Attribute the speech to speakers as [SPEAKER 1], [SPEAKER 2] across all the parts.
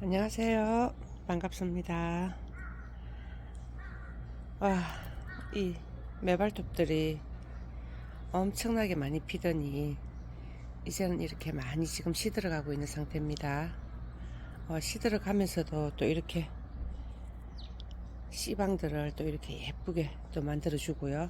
[SPEAKER 1] 안녕하세요. 반갑습니다. 와, 이 매발톱들이 엄청나게 많이 피더니 이제는 이렇게 많이 지금 시들어가고 있는 상태입니다. 어, 시들어가면서도 또 이렇게 씨방들을 또 이렇게 예쁘게 또 만들어 주고요.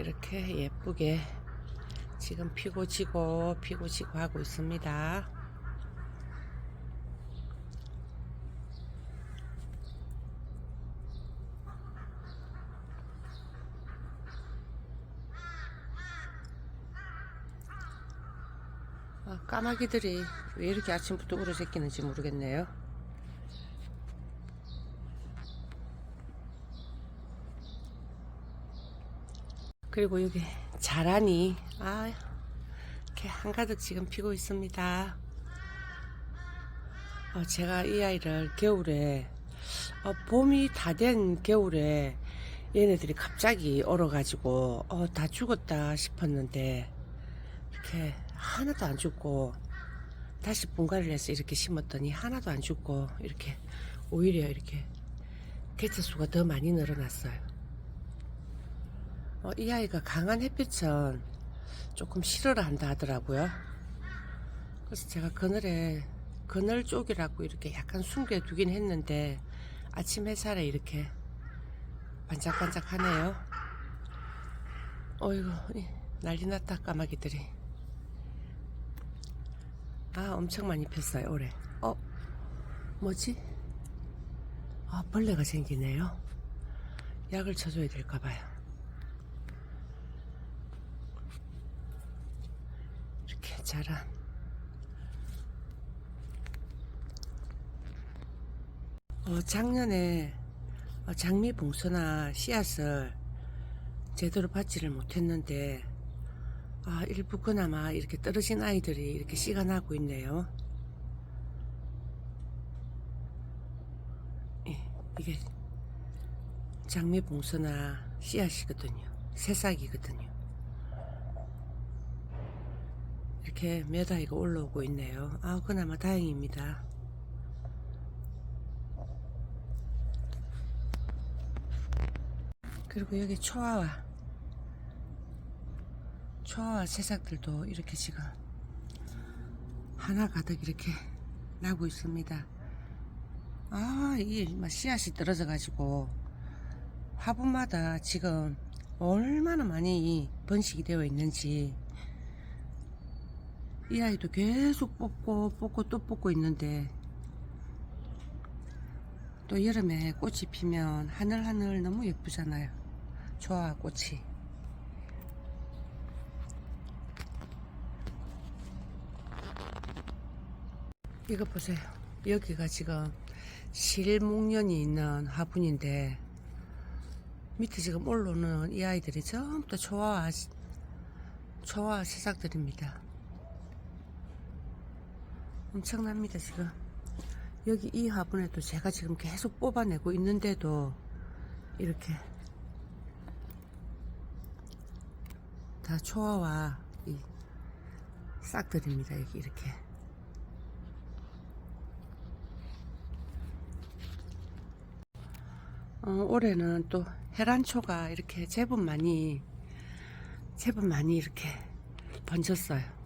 [SPEAKER 1] 이렇게 예쁘게 지금 피고 지고 피고 지고 하고 있습니다. 아, 까마귀들이 왜 이렇게 아침부터 울어 새끼는지 모르겠네요. 그리고 여기 자란이 아 이렇게 한가득 지금 피고 있습니다. 어, 제가 이 아이를 겨울에 어, 봄이 다 된 겨울에 얘네들이 갑자기 얼어가지고 어, 다 죽었다 싶었는데 이렇게 하나도 안 죽고 다시 분갈이를 해서 이렇게 심었더니 하나도 안 죽고 이렇게 오히려 이렇게 개체 수가 더 많이 늘어났어요. 어, 이 아이가 강한 햇빛은 조금 싫어를 한다 하더라고요. 그래서 제가 그늘에 그늘 쪽이라고 이렇게 약간 숨겨 두긴 했는데 아침 햇살에 이렇게 반짝반짝하네요. 어이구 이, 난리 났다 까마귀들이. 아 엄청 많이 폈어요 올해. 어 뭐지? 아 벌레가 생기네요. 약을 쳐줘야 될까봐요. 이렇게 자란 어, 작년에 어, 장미 봉선화 씨앗을 제대로 받지를 못했는데 아, 일부 그나마 이렇게 떨어진 아이들이 이렇게 씨가 나고 있네요. 예, 이게 장미 봉선화 씨앗이거든요. 새싹이거든요. 이렇게 몇 아이가 올라오고 있네요. 아, 그나마 다행입니다. 그리고 여기 초아와 초아와 새싹들도 이렇게 지금 하나 가득 이렇게 나고 있습니다. 아, 이게 막 씨앗이 떨어져 가지고 화분마다 지금 얼마나 많이 번식이 되어 있는지 이 아이도 계속 뽑고 뽑고 또 뽑고 있는데 또 여름에 꽃이 피면 하늘하늘 너무 예쁘잖아요. 좋아 꽃이. 이거 보세요. 여기가 지금 실목련이 있는 화분인데 밑에 지금 올라오는 이 아이들이 전부 다 초아 초아 새싹들입니다. 엄청납니다 지금. 여기 이 화분에도 제가 지금 계속 뽑아내고 있는데도 이렇게 다 초아와 이 싹들입니다 여기 이렇게. 어, 올해는 또 해란초가 이렇게 제법 많이 제법 많이 이렇게 번졌어요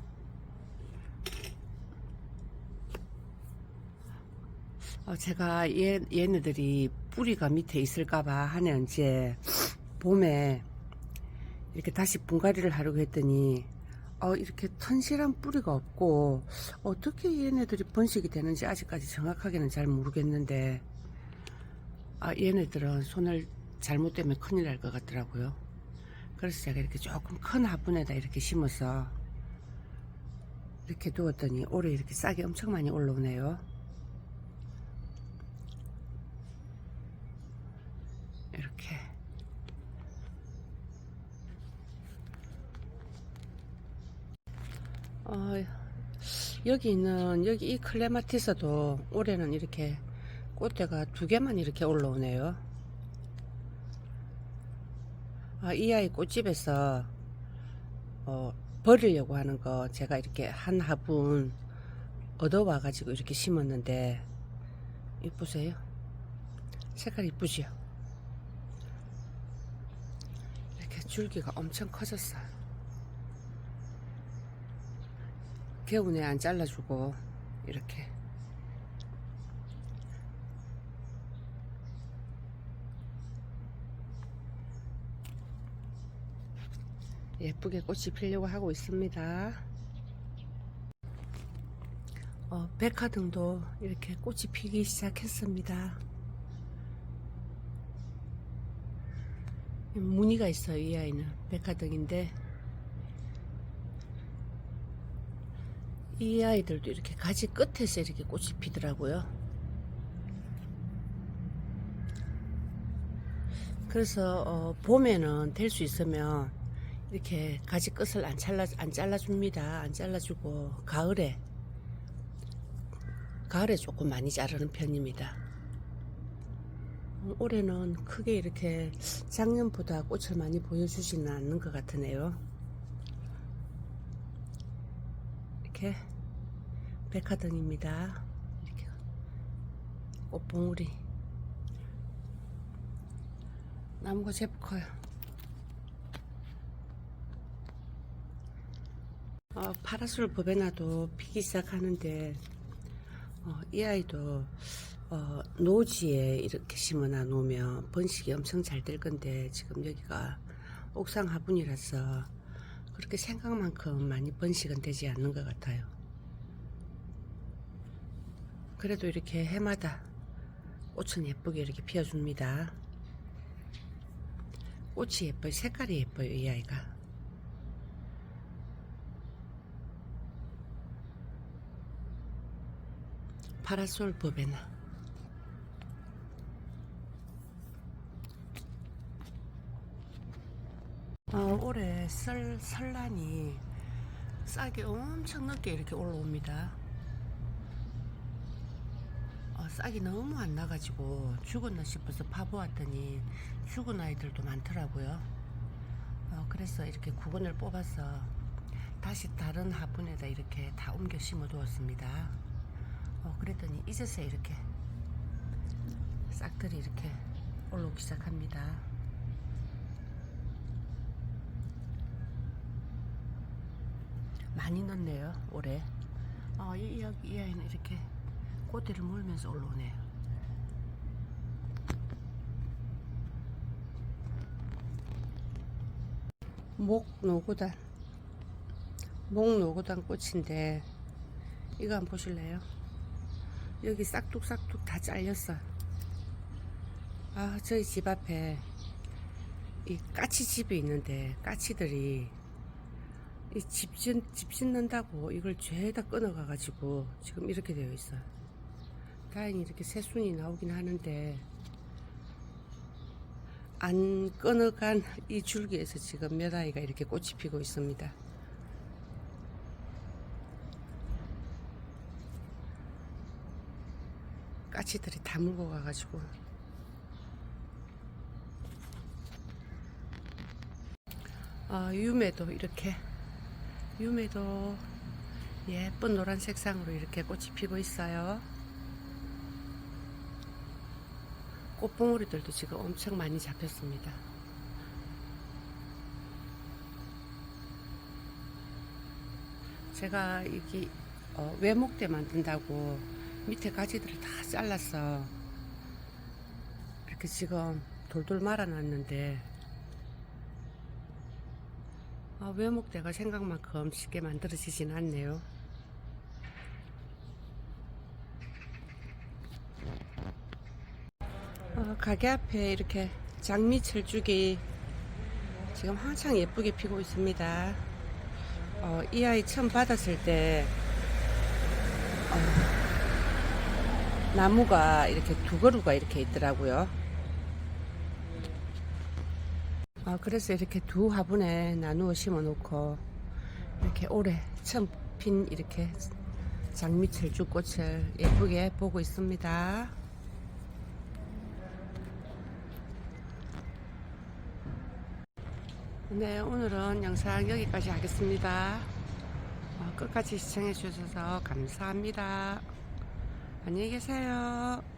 [SPEAKER 1] 어, 제가 얘, 얘네들이 뿌리가 밑에 있을까봐 하는 이제 봄에 이렇게 다시 분갈이를 하려고 했더니 어, 이렇게 튼실한 뿌리가 없고 어떻게 얘네들이 번식이 되는지 아직까지 정확하게는 잘 모르겠는데 아, 얘네들은 손을 잘못되면 큰일 날 것 같더라고요. 그래서 제가 이렇게 조금 큰 화분에다 이렇게 심어서 이렇게 두었더니 올해 이렇게 싹이 엄청 많이 올라오네요. 이렇게 어, 여기 있는 여기 이 클레마티스도 올해는 이렇게 꽃대가 두 개만 이렇게 올라오네요. 아, 이 아이 꽃집에서 어, 버리려고 하는 거 제가 이렇게 한 화분 얻어와 가지고 이렇게 심었는데 이쁘세요? 색깔 이쁘지요? 이렇게 줄기가 엄청 커졌어요. 개운에 안 잘라주고 이렇게 예쁘게 꽃이 피려고 하고 있습니다. 어, 백화등도 이렇게 꽃이 피기 시작했습니다. 무늬가 있어요, 이 아이는. 백화등인데. 이 아이들도 이렇게 가지 끝에서 이렇게 꽃이 피더라고요. 그래서 어, 봄에는 될 수 있으면 이렇게 가지 끝을 안 잘라 안 잘라줍니다. 안 잘라주고 가을에 가을에 조금 많이 자르는 편입니다. 음, 올해는 크게 이렇게 작년보다 꽃을 많이 보여주지는 않는 것 같으네요. 이렇게 백화등입니다. 이렇게 꽃봉우리 나무가 제법 커요. 어, 파라솔 법에나도 피기 시작하는데 어, 이 아이도 어, 노지에 이렇게 심어놔 놓으면 번식이 엄청 잘 될 건데 지금 여기가 옥상 화분이라서 그렇게 생각만큼 많이 번식은 되지 않는 것 같아요. 그래도 이렇게 해마다 꽃은 예쁘게 이렇게 피워줍니다. 꽃이 예뻐요. 색깔이 예뻐요. 이 아이가. 파라솔 버베나 어, 올해 설, 설란이 싹이 엄청 늦게 이렇게 올라옵니다. 어, 싹이 너무 안 나가지고 죽었나 싶어서 파보았더니 죽은 아이들도 많더라고요. 어, 그래서 이렇게 구근을 뽑아서 다시 다른 화분에다 이렇게 다 옮겨 심어 두었습니다. 어, 그랬더니 이제서야 이렇게 싹들이 이렇게 올라오기 시작합니다. 많이 넣네요, 올해. 어, 이, 이, 이 아이는 이렇게 꽃대를 물면서 올라오네요. 목 노고단. 목 노고단 꽃인데, 이거 한번 보실래요? 여기 싹둑싹둑 다 잘렸어. 아, 저희 집 앞에 이 까치 집이 있는데 까치들이 이 집, 짓는다고 이걸 죄다 끊어가 가지고 지금 이렇게 되어 있어요. 다행히 이렇게 새순이 나오긴 하는데 안 끊어간 이 줄기에서 지금 몇 아이가 이렇게 꽃이 피고 있습니다. 까치들이 다 물고 가가지고 아, 유매도 이렇게 유매도 예쁜 노란 색상으로 이렇게 꽃이 피고 있어요 꽃봉오리들도 지금 엄청 많이 잡혔습니다 제가 여기 어, 외목대 만든다고 밑에 가지들을 다 잘랐어. 이렇게 지금 돌돌 말아놨는데, 아, 외목대가 생각만큼 쉽게 만들어지진 않네요. 어, 가게 앞에 이렇게 장미 철쭉이 지금 한창 예쁘게 피고 있습니다. 어, 이 아이 처음 받았을 때, 어, 나무가 이렇게 두 그루가 이렇게 있더라고요. 아, 그래서 이렇게 두 화분에 나누어 심어 놓고 이렇게 오래 처음 핀 이렇게 장미철 주꽃을 예쁘게 보고 있습니다. 네, 오늘은 영상 여기까지 하겠습니다. 어, 끝까지 시청해 주셔서 감사합니다. 안녕히 계세요.